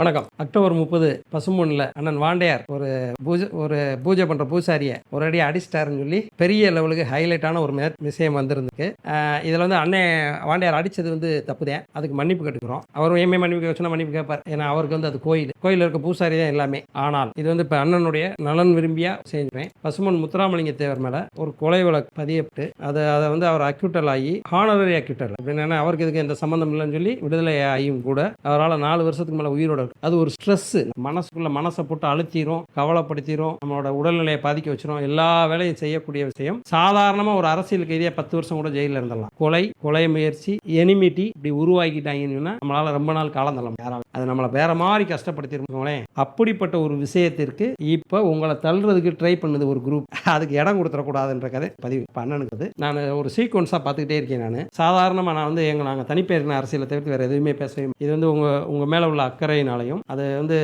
வணக்கம். அக்டோபர் முப்பது பசுமூணில் அண்ணன் வாண்டையார் ஒரு பூஜை ஒரு பூஜை பண்ணுற பூசாரியை ஒரு அடி அடிச்சிட்டாருன்னு சொல்லி பெரிய லெவலுக்கு ஹைலைட்டான ஒரு மே- விஷயம் வந்திருந்துக்கு இதில் வந்து அண்ணன் வாண்டையார் அடித்தது வந்து தப்புதேன் அதுக்கு மன்னிப்பு கேட்டுக்கிறோம். அவரும் ஏமே மன்னிப்பு கேட்க சொன்னா மன்னிப்பு கேட்பார். ஏன்னா அவருக்கு வந்து அது கோயில். கோயிலில் இருக்க பூசாரி தான் எல்லாமே. ஆனால் இது வந்து இப்போ அண்ணனுடைய நலன் விரும்பியா செஞ்சுவேன். பசுமன் முத்துராமலிங்க தேவர் மேலே ஒரு கொலை வழக்கு பதியப்பட்டு அதை அதை வந்து அவர் அக்யூட்டல் ஆகி ஹானரரி அக்யூட்டல் அப்படின்னு அவருக்கு இதுக்கு எந்த சம்மந்தம் இல்லைன்னு சொல்லி விடுதலை ஆகியும் கூட அவரால் நாலு வருஷத்துக்கு மேலே உயிரோட அது ஒரு ஸ்ட்ரெஸ் மனசுக்குள்ள மனசை போட்டு அழுத்திரும் கவலைப்படுத்திரும் நம்மளோட உடல்நிலையை பாதிக்க வச்சிரும். எல்லா வேலையும் செய்யக்கூடிய விஷயம். சாதாரணமாக ஒரு அரசியல் கைதியாக பத்து வருஷம் கூட ஜெயிலில் இருந்துடலாம். கொலை கொலை முயற்சி எனிமிட்டி இப்படி உருவாக்கிட்டாங்கன்னு நம்மளால ரொம்ப நாள் காலம் தள்ளலாம் யாரால அது நம்மளை வேற மாதிரி கஷ்டப்படுத்திருக்கோங்களேன் அப்படிப்பட்ட ஒரு விஷயத்திற்கு இப்போ உங்களை தள்ளுறதுக்கு ட்ரை பண்ணுது ஒரு குரூப் அதுக்கு இடம் கொடுத்துடக்கூடாதுன்ற கதை பதிவு பண்ணனுக்குது நான் ஒரு சீக்வன்ஸாக பார்த்துக்கிட்டே இருக்கேன் நான். சாதாரணமாக நான் வந்து எங்கள் நாங்கள் தனிப்பேரின அரசியலை தவிர்த்து வேறு எதுவுமே பேசவே இது வந்து உங்கள் உங்கள் மேலே உள்ள அக்கறையினாலையும் அது வந்து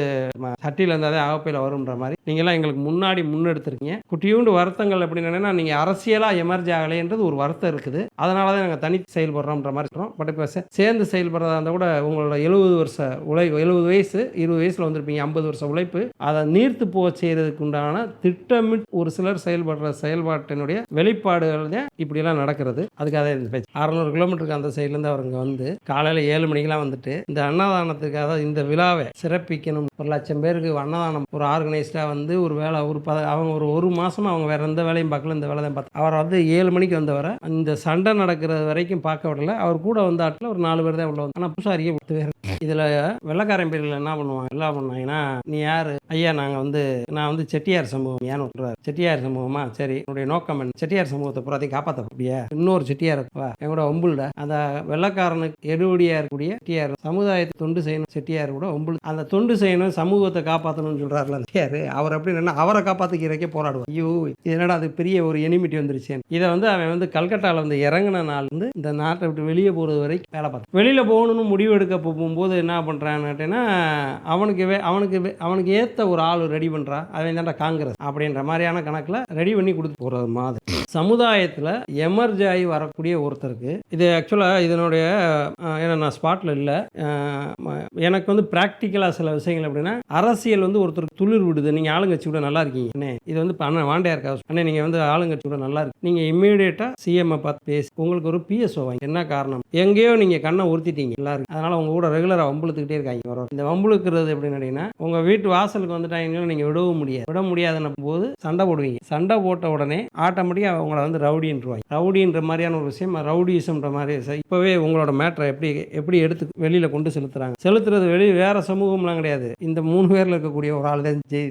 சட்டியில் இருந்தாலே அகப்பையில் வரும்ன்ற மாதிரி. நீங்கள்லாம் எங்களுக்கு முன்னாடி முன்னெடுத்துருக்கீங்க. குட்டியூண்டு வருத்தங்கள் எப்படின்னா நீங்கள் அரசியலாக எமர்ஜி ஆகலைன்றது ஒரு வருத்தம் இருக்குது. அதனால தான் நாங்கள் தனி செயல்படுறோம்ன்ற மாதிரி இருக்கிறோம் பட் இப்போ சேர்ந்து செயல்படுறதா இருந்தால் கூட உங்களோட எழுபது வருஷ உழை எழுபது வயசு இருபது வயசில் வந்திருப்பீங்க ஐம்பது வருஷம் உழைப்பு. அதை நீர்த்து போக செய்கிறதுக்கு உண்டான திட்டமிட்டு ஒரு சிலர் செயல்படுற செயல்பாட்டினுடைய வெளிப்பாடுகள் தான் இப்படியெல்லாம் நடக்கிறது. அதுக்காக இந்த பேச்சு அறநூறு கிலோமீட்டருக்கு அந்த சைட்லேருந்து அவருங்க இங்கே வந்து காலையில் ஏழு மணிக்கெலாம் வந்துட்டு இந்த அன்னதானத்துக்காக இந்த விழாவை சிறப்பிக்கணும். ஒரு லட்சம் பேருக்கு அன்னதானம். ஒரு ஆர்கனைஸ்டாக வந்து ஒரு வேலை ஒரு பத அவங்க ஒரு ஒரு மாதமாக அவங்க வேறு எந்த வேலையும் பார்க்கல இந்த வேலை தான் பார்த்து. அவர் வந்து ஏழு மணிக்கு வந்தவரை இந்த சண்டை நடக்கிறது வரைக்கும் பார்க்க விடல. அவர் கூட வந்த ஆட்டில் ஒரு நாலு பேர் தான் உள்ள வந்து ஆனால் பூசாரியே அறிய இதில் வெள்ளக்காரன் பேரில் என்ன பண்ணுவாங்க எல்லாம் பண்ணாங்கன்னா நீ யார்? ஐயா நாங்கள் வந்து நான் வந்து செட்டியார் சமூகம். ஏன்னு சொல்கிறார் செட்டியார் சமூகமா? சரி உன்னுடைய நோக்கம் என்ன? செட்டியார் சமூகத்தை பூராத்தையும் காப்பாற்ற அப்படியா இன்னொரு செட்டியார் வா எங்களோட ஒம்புல்ட அந்த வெள்ளக்காரனுக்கு எடுபடியாக இருக்கக்கூடிய செட்டியார் சமுதாயத்தை தொண்டு செய்யணும் செட்டியார் கூட ஒம்புல் அந்த தொண்டு செய்யணும் சமூகத்தை காப்பாற்றணும்னு சொல்கிறார்ல அந்த செட்டியார். அவர் அப்படின்னு என்ன அவரை காப்பாற்றிக்கிறக்கே போராடுவார். ஐயோ இது என்னடா அது பெரிய ஒரு எனிமிட்டி வந்துருச்சு இதை வந்து அவன் வந்து கல்கட்டாவில் வந்து இறங்கின நாள் வந்து இந்த நாட்டை விட்டு வெளியே போகிறது வரைக்கும் வேலை பார்த்தேன். வெளியில் போகணும்னு முடிவு எடுக்க போகும்போது என்ன பண்ணுறேன் கேட்டீங்கன்னா அவனுக்கு வே- அவனுக்கு அவனுக்கு ஏற்ற ஒரு ஆள் ரெடி பண்ணுறா அவன் தான்டா காங்கிரஸ் அப்படின்ற மாதிரியான கணக்கில் ரெடி பண்ணி கொடுத்து போகிறது மாதிரி. சமுதாயத்தில் எமர்ஜ் ஆகி வரக்கூடிய ஒருத்தருக்கு இது ஆக்சுவலாக இதனுடைய ஏன்னா நான் ஸ்பாட்டில் இல்லை எனக்கு வந்து ப்ராக்டிக்கலாக சில விஷயங்கள் அப்படின்னா அரசியல் வந்து ஒருத்தருக்கு துளிர் விடுது. நீங்கள் ஆளுங்கட்சி கூட நல்லா இருக்கீங்க. அண்ணே இது வந்து இப்போ அண்ணன் வாண்டையா இருக்கா அண்ணே நீங்கள் வந்து ஆளுங்கட்சி கூட நல்லா இருக்கு. நீங்கள் இம்மீடியட்டாக சிஎம்ஐ பார்த்து பேசி உங்களுக்கு ஒரு பிஎஸ்ஓ வாங்கி என்ன காரணம்? எங்கேயோ நீங்கள் கண்ணை உறுத்திட்டீங்க. எல்லாரும் அதனால் உங்கள் கூட ரெகுலராக வம்புழுத்துக்கிட்டே இருக்காங்க ஒரு இந்த வம்புழுக்கிறது எப்படின்னு கேட்டிங்கன்னா உங்கள் வீட்டு வாசலுக்கு வந்துட்டாங்கன்னு நீங்கள் விடவும் முடியாது. விட முடியாதுன்ன போது சண்டை போடுவீங்க. சண்டை போட்ட உடனே ஆட்டோமேட்டிக்காக அவங்கள வந்து ரவுடின்றுவாங்க. ரவுடின்ற மாதிரியான ஒரு விஷயம் ரவுடிசம்ன்ற மாதிரி இப்போவே உங்களோட மேட்டரை எப்படி எப்படி எடுத்து வெளியில் கொண்டு செலுத்துறாங்க. செலுத்துறது வெளியே வேற சமூகம்லாம் கிடையாது. இந்த மூணு பேரில் இருக்கக்கூடிய ஒரு ஆள் தான் ஜெய்.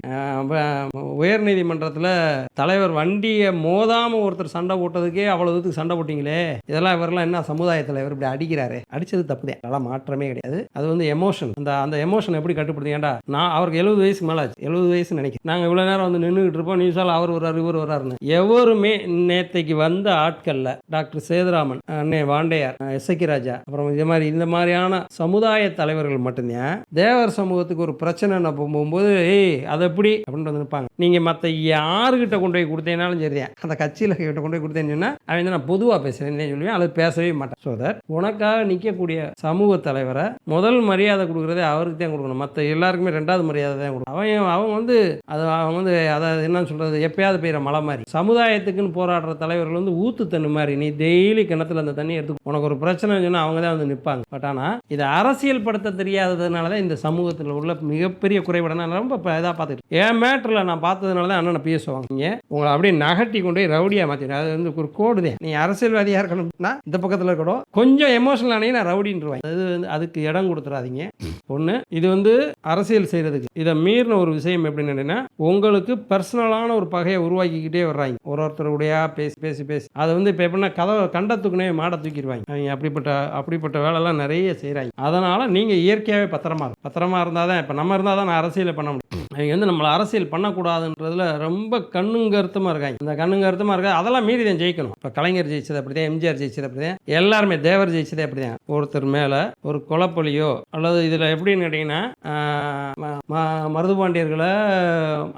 உயர் நீதிமன்றத்தில் தலைவர் வண்டியை மோதாம ஒருத்தர் சண்டை போட்டதுக்கே அவ்வளவு தூரத்துக்கு சண்டை போட்டீங்களே? இதெல்லாம் இவரெல்லாம் என்ன சமுதாய தலைவர் இப்படி அடிக்கிறாரு? அடிச்சது தப்புதே அதெல்லாம் மாற்றமே கிடையாது. அது வந்து எமோஷன் எமோஷன் அந்த அந்த எமோஷன் எப்படி கட்டுப்படுது ஏன்டா நான் அவருக்கு எழுபது வயசுக்கு மேலே ஆச்சு. எழுபது வயசு நினைக்கிறேன். நாங்கள் இவ்வளோ நேரம் வந்து நின்றுக்கிட்டு இருப்போம். நியூஸால் அவர் வர்றாரு இவர் வர்றாருன்னு. எவருமே நேத்தைக்கு வந்த ஆட்களில் டாக்டர் சேதுராமன் அண்ணே வாண்டையார் எஸ்ஐக்கி ராஜா அப்புறம் இது மாதிரி இந்த மாதிரியான சமுதாய தலைவர்கள் மட்டும்தான் தேவர் சமூகத்துக்கு ஒரு பிரச்சனை போகும்போது ஏய் அது எப்படி? அப்படின்னு வந்து நிற்பாங்க நீங்கள் மற்ற யாருக்கிட்ட கொண்டு போய் கொடுத்தேனாலும் சரிதான் அந்த கட்சியில் கிட்ட கொண்டு போய் கொடுத்தேன்னு சொன்னால் அவன் வந்து நான் பொதுவாக பேசுகிறேன்னு சொல்லுவேன். அது பேசவே மாட்டேன். ஸோ தட் உனக்காக நிற்கக்கூடிய சமூக தலைவரை முதல் மரியாதை கொடுக்குறதே அவருக்கு தான் கொடுக்கணும். மற்ற எல்லாருக்குமே ரெண்டாவது மரியாதை தான் கொடுக்கணும். அவன் அவங்க வந்து அது அவங்க வந்து அதை என்னன்னு சொல்கிறது எப்பயாவது பெய்கிற மழை மாதிரி. சமுதாயத்துக்குன்னு போராடுற தலைவர்கள் வந்து ஊத்து தண்ணி மாதிரி. நீ டெய்லி கிணத்துல அந்த தண்ணி எடுத்து உனக்கு ஒரு பிரச்சனை சொன்னால் அவங்க தான் வந்து நிற்பாங்க பட் ஆனால் இதை அரசியல் படுத்த தெரியாததுனால தான் இந்த சமூகத்தில் உள்ள மிகப்பெரிய குறைபாடு நான் ரொம்ப இதாக பார்த்துட்டு என் மேட்டரில் நான் பார்த்ததுனால தான் அண்ணனை பேசுவாங்க. நீங்கள் உங்களை அப்படியே நகட்டி கொண்டு போய் ரவுடியாக மாற்றிடும் அது வந்து ஒரு கோடு தான். நீ அரசியல்வாதியாக இருக்கணும்னா இந்த பக்கத்தில் இருக்கணும் கொஞ்சம் எமோஷனல் ஆனே நான் ரவுடின்றுவேன் அது வந்து அதுக்கு இடம் கொடுத்துறாதீங்க. ஒன்று இது வந்து அரசியல் செய்கிறதுக்கு இதை மீறின ஒரு விஷயம் எப்படின்னு கேட்டீங்கன்னா, உங்களுக்கு பர்சனலான ஒரு பகையை உருவாக்கிக்கிட்டே வர்றாங்க. ஒரு ஒருத்தருடையா பேசி பேசி பேசி. அதை வந்து இப்போ எப்படின்னா கதவை கண்ட தூக்குனே மாடை தூக்கிடுவாங்க. அவங்க அப்படிப்பட்ட அப்படிப்பட்ட வேலைலாம் நிறைய செய்கிறாங்க அதனால் நீங்கள் இயற்கையாகவே பத்திரமா இருக்கும் பத்திரமா இருந்தால் தான் இப்போ நம்ம இருந்தால் தான் நான் அரசியலை பண்ண முடியும். அவங்க வந்து நம்மளை அரசியல் பண்ணக்கூடாதுன்றதுல ரொம்ப கண்ணுங்கருத்தமாக இருக்காங்க. இந்த கண்ணுங்கருத்தமாக இருக்கா? அதெல்லாம் மீறி தான் ஜெயிக்கணும். இப்போ கலைஞர் ஜெயிச்சது அப்படிதான் எம்ஜிஆர் ஜெயிச்சது அப்படிதான் எல்லாருமே தேவர் ஜெயிச்சதே அப்படிதான். ஒருத்தர் மேலே ஒரு கொலப்பொலியோ அல்லது இதில் எப்படின்னு கேட்டிங்கன்னா மருதுபாண்டியர்களை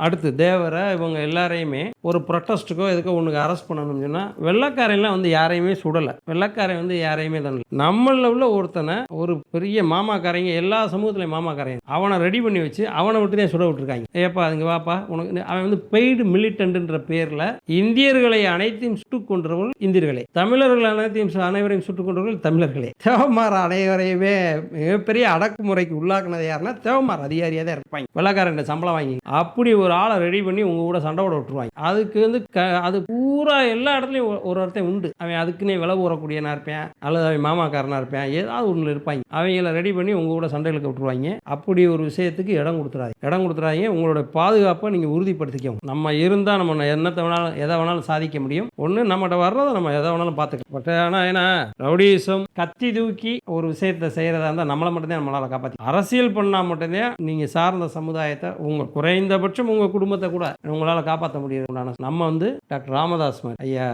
அடுத்து தேவரை இவங்க எல்லாரையுமே ஒரு ப்ரொட்டஸ்ட்டுக்கோ எதுக்கோ ஒன்றுக்கு அரெஸ்ட் பண்ணணும்னு சொன்னால் வெள்ளக்காரையெல்லாம் வந்து யாரையுமே சுடலை. வெள்ளக்காரன் வந்து யாரையுமே தண்டல. நம்மளில் உள்ள ஒருத்தனை ஒரு பெரிய மாமாக்காரங்க எல்லா சமூகத்திலையும் மாமாக்காரங்க. அவனை ரெடி பண்ணி வச்சு அவனை விட்டு தான் சுட இருக்காங்க ஏப்பா அதுங்க வாப்பா உனக்கு அவன் வந்து பெய்டு மிலிட்டன்ட்ன்ற பேரில் இந்தியர்களை அனைத்தையும் சுட்டுக் கொன்றவர்கள் இந்தியர்களே. தமிழர்கள் அனைத்தையும் சு- அனைவரையும் சுட்டுக் கொன்றவர்கள் தமிழர்களே. தேவமார் அனைவரையுமே மிகப்பெரிய அடக்குமுறைக்கு உள்ளாக்குனது யாருன்னா தேவமார் அதிகாரியாக தான் இருப்பாங்க. வெள்ளக்காரன் சம்பளம் வாங்கி அப்படி ஒரு ஆளை ரெடி பண்ணி உங்க கூட சண்டை போட விட்டுருவாங்க. அதுக்கு வந்து க அது பூரா எல்லா இடத்துலையும் ஒரு- ஒரு உண்டு. அவன் அதுக்குன்னே விலை ஊறக்கூடியனா இருப்பேன் அல்லது அவன் மாமாக்காரனா இருப்பேன் ஏதாவது ஒன்றில் இருப்பாங்க. அவங்கள ரெடி பண்ணி உங்க கூட சண்டைகளுக்கு விட்டுருவாங்க. அப்படி ஒரு விஷயத்துக்கு இடம் கொடுத்துறாங்க. இடம் கொடுத்துறாங்க. உங்களோட பாதுகாப்பை நீங்கள் உறுதிப்படுத்திக்கணும் நம்ம இருந்தால் நம்ம என்னத்தை வேணாலும் எதை வேணாலும் சாதிக்க முடியும். ஒன்று நம்மகிட்ட வர்றதை நம்ம எதை வேணாலும் பார்த்துக்கலாம். பட் ஆனால் ஏன்னா ரவுடிசம் கத்தி தூக்கி ஒரு விஷயத்தை செய்கிறதா இருந்தால் நம்மளை மட்டும்தான் நம்மளால் காப்பாற்றி அரசியல் பண்ணால் மட்டும்தான் நீங்கள் சார்ந்த சமுதாயத்தை உங்கள் குறைந்தபட்சம் உங்கள் குடும்பத்தை கூட உங்களால் காப்பாற்ற முடியாது நம்ம வந்து டாக்டர் ராமதாஸ் ஐயா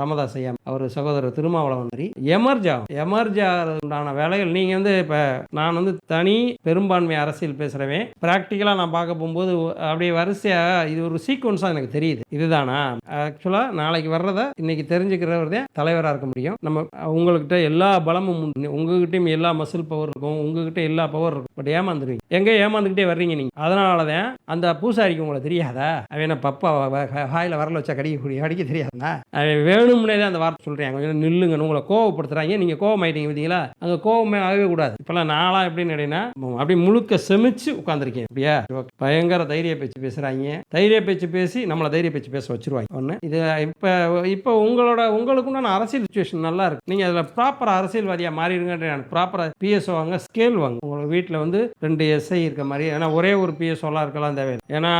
ராமதாஸ் ஐயா அவர் சகோதரர் திருமாவளவன் மாதிரி எமர்ஜா எமர்ஜா உண்டான வேலைகள் நீங்கள் வந்து இப்போ நான் வந்து தனி பெரும்பான்மை அரசியல் பேசுகிறவன் ப்ராக்டிக்கலாக நான் பார்க்க போகும்போது அப்படியே வரிசையாக இது ஒரு சீக்வன்ஸாக எனக்கு தெரியுது. இதுதானா? ஆக்சுவலாக நாளைக்கு வர்றத இன்னைக்கு தெரிஞ்சுக்கிறவர் தான் தலைவராக இருக்க முடியும். நம்ம உங்கள்கிட்ட எல்லா பலமும் உங்ககிட்டயும் எல்லா மசில் பவர் இருக்கும். உங்ககிட்ட எல்லா பவர் இருக்கும். பட் ஏமாந்துருவீங்க. எங்கே ஏமாந்துக்கிட்டே வர்றீங்க நீங்கள் அதனால தான் அந்த பூசாரிக்கு உங்களை தெரியாதா? அவன் என்ன பப்பா ஹாயில் வரல வச்சா கடிக்கக்கூடிய கடிக்க தெரியாதுண்ணா அவன் வேணும்னே தான் அந்த வார்த்தை சொல்கிறேன் கொஞ்சம் நில்லுங்கன்னு உங்களை கோவப்படுத்துறாங்க. நீங்கள் கோவம் ஆயிட்டீங்க பார்த்தீங்களா அங்கே கோவமே ஆகவே கூடாது. இப்போல்லாம் நாளாக எப்படின்னு கேட்டீங்கன்னா அப்படியே முழுக்க செமிச்சு உட்காந்துருக்கேன் அப்படியா? ஓகே. பயங்கர தைரிய பேச்சு பேசுகிறாங்க தைரிய பேச்சு பேசி நம்மளை தைரிய பேச்சு பேச வச்சுருவாங்க. ஒன்று இது இப்போ இப்போ உங்களோட உங்களுக்குண்டான அரசியல் சுச்சுவேஷன் நல்லா இருக்கு. நீங்கள் அதில் ப்ராப்பர் அரசியல்வாதியாக மாறிடுங்க ப்ராப்பராக பிஎஸ்ஓ வாங்க ஸ்கேல் வாங்க. உங்கள் வீட்டில் வந்து ரெண்டு எஸ்ஐ இருக்க மாதிரி ஏன்னா ஒரே ஒரு பிஎஸ்ஓலாம் இருக்கலாம் தேவையில்லை. ஏன்னா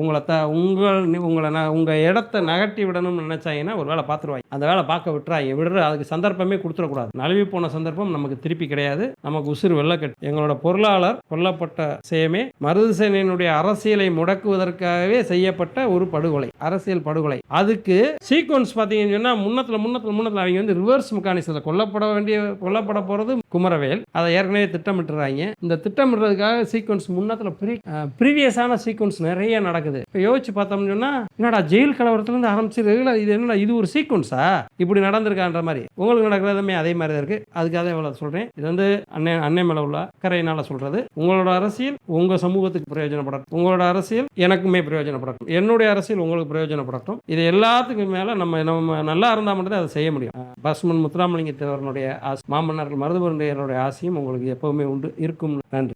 உங்களை த உங்கள் உங்களை நான் உங்கள் இடத்த நகட்டி விடணும்னு நினச்சாங்கன்னா ஒரு வேலை பார்த்துருவாங்க அந்த வேலை பார்க்க விட்டுறாங்க. விடுற அதுக்கு சந்தர்ப்பமே கொடுத்துடக்கூடாது. நழுவி போன சந்தர்ப்பம் நமக்கு திருப்பி கிடையாது. நமக்கு உசுறு வெள்ளக்கட்டு எங்களோட பொருளாளர் கொல்லப்பட்ட விஷயமே மருதுசேனையினுடைய அரசியலை முடக்குவதற்காகவே செய்யப்பட்ட ஒரு படுகொலை அரசியல் படுகொலை. அதுக்கு சீக்வன்ஸ் பார்த்தீங்கன்னு சொன்னால் முன்னத்தில் முன்னத்தில் முன்னத்தில் அவங்க வந்து ரிவர்ஸ் மெக்கானிசத்தில் கொல்லப்பட வேண்டிய கொல்லப்பட போகிறது குமரவேல். அதை ஏற்கனவே திட்டமிட்டுறாங்க. இந்த திட்டமிடுறதுக்காக சீக்வன்ஸ் முன்னத்தில் ப்ரீ ப்ரீவியஸான சீக்வன்ஸ் நிறைய நடக்குது. இப்போ யோசிச்சு பார்த்தோம்னு சொன்னால் என்னடா ஜெயில் கலவரத்துலேருந்து ஆரம்பிச்சு ரெகுலர் இது என்னடா இது ஒரு சீக்வன்ஸா இப்படி நடந்திருக்கான்ற மாதிரி. உங்களுக்கு நடக்கிறதுமே அதே மாதிரி தான் இருக்குது அதுக்காக இவ்வளோ சொல்கிறேன் இது வந்து அன்னை அன்னை மேலே உள்ள கரையினால் சொல்கிறது உங்களோட அரசியல் உங்கள் சமூக சமூகத்துக்கு பிரயோஜனப்படட்டும். உங்களோட அரசியல் எனக்குமே பிரயோஜனப்படட்டும். என்னுடைய அரசியல் உங்களுக்கு பிரயோஜனப்படட்டும். இது எல்லாத்துக்கும் மேலே நம்ம நம்ம நல்லா இருந்தால் மட்டும்தான் அதை செய்ய முடியும். பஸ்மன் முத்துராமலிங்க தேவரனுடைய ஆசி மாமன்னர்கள் மருதுபரண்டையருடைய ஆசையும் உங்களுக்கு எப்பவுமே உண்டு இருக்கும் நன்றி.